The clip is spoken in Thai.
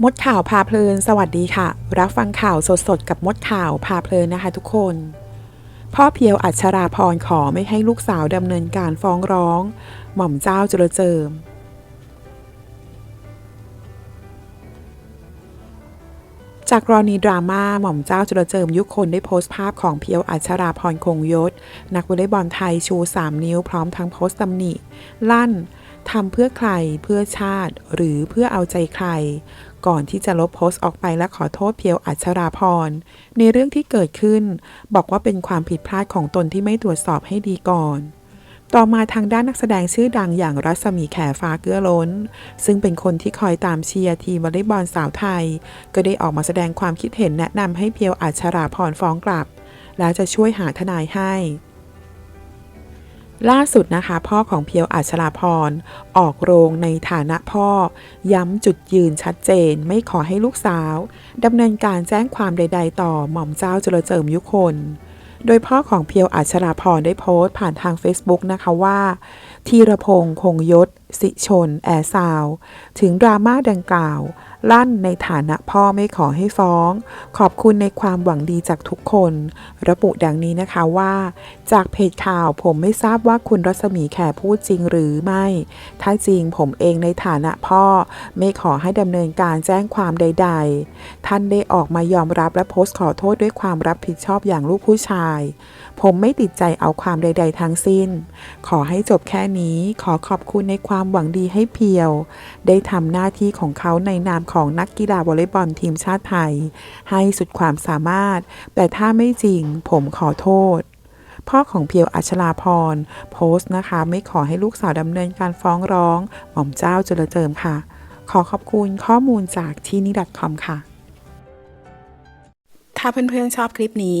มดข่าวพาเพลิน สวัสดีค่ะ รับฟังข่าวสดๆ กับมดข่าวพาเพลินนะคะทุกคน พ่อเพียวอัชราพรขอไม่ให้ลูกสาวดำเนินการฟ้องร้อง หม่อมเจ้าจุลเจิม จากกรณีดราม่าหม่อมเจ้าจุลเจิมยุคนได้โพสต์ภาพของเพียวอัชราพรคงยศ นักวอลเลย์บอลไทยชู 3 นิ้วพร้อมทั้งโพสต์ตำหนิ ลั่นทำเพื่อใครเพื่อชาติ หรือเพื่อเอาใจใคร ก่อนที่จะลบโพสต์ออกไปและขอโทษเพียวอัชราพร ในเรื่องที่เกิดขึ้น บอกว่าเป็นความผิดพลาดของตนที่ไม่ตรวจสอบให้ดีก่อน ต่อมาทางด้านนักแสดงชื่อดังอย่างรัศมีแขฟ้าเกื้อล้น ซึ่งเป็นคนที่คอยตามเชียร์ทีมวอลเลย์บอลสาวไทย ก็ได้ออกมาแสดงความคิดเห็นแนะนำให้เพียวอัชราพรฟ้องกลับ แล้วจะช่วยหาทนายให้ ล่าสุดนะคะ พ่อของเพียวอัชราพร ออกโรงในฐานะพ่อ ย้ำจุดยืนชัดเจนไม่ขอให้ลูกสาวดำเนินการแจ้งความใด ๆ ต่อหม่อมเจ้าจุลเจิมยุคน โดยพ่อของเพียวอัชราพรได้โพสต์ผ่านทาง Facebook นะคะว่า ธีรพงษ์คงยศ สิชน แอซาว ถึงดราม่าดังกล่าว ลั่นในฐานะพ่อไม่ขอให้ฟ้อง ขอบคุณในความหวังดีจากทุกคน ระบุดังนี้นะคะว่า จากเพจข่าวผมไม่ทราบว่าคุณรัศมีแขพูดจริงหรือไม่ ถ้าจริงผมเองในฐานะพ่อ ไม่ขอให้ดำเนินการแจ้งความใด ๆ ท่านได้ออกมายอมรับและโพสต์ขอโทษด้วยความรับผิดชอบอย่างลูกผู้ชาย ผมไม่ติดใจเอาความใด ๆ ทั้งสิ้น ขอให้จบแค่นี้ขอขอบคุณในความหวังดีให้เพียว ได้ทำหน้าที่ของเขาในนามของนักกีฬาวอลเลย์บอลทีมชาติไทย ให้สุดความสามารถ แต่ถ้าไม่จริงผมขอโทษ พ่อของเพียวอัชราพร โพสต์นะคะ ไม่ขอให้ลูกสาวดำเนินการฟ้องร้อง หม่อมเจ้าจุลเจิมค่ะ ขอขอบคุณข้อมูลจากที่นี่ .com ค่ะ ถ้าเพื่อนๆชอบคลิปนี้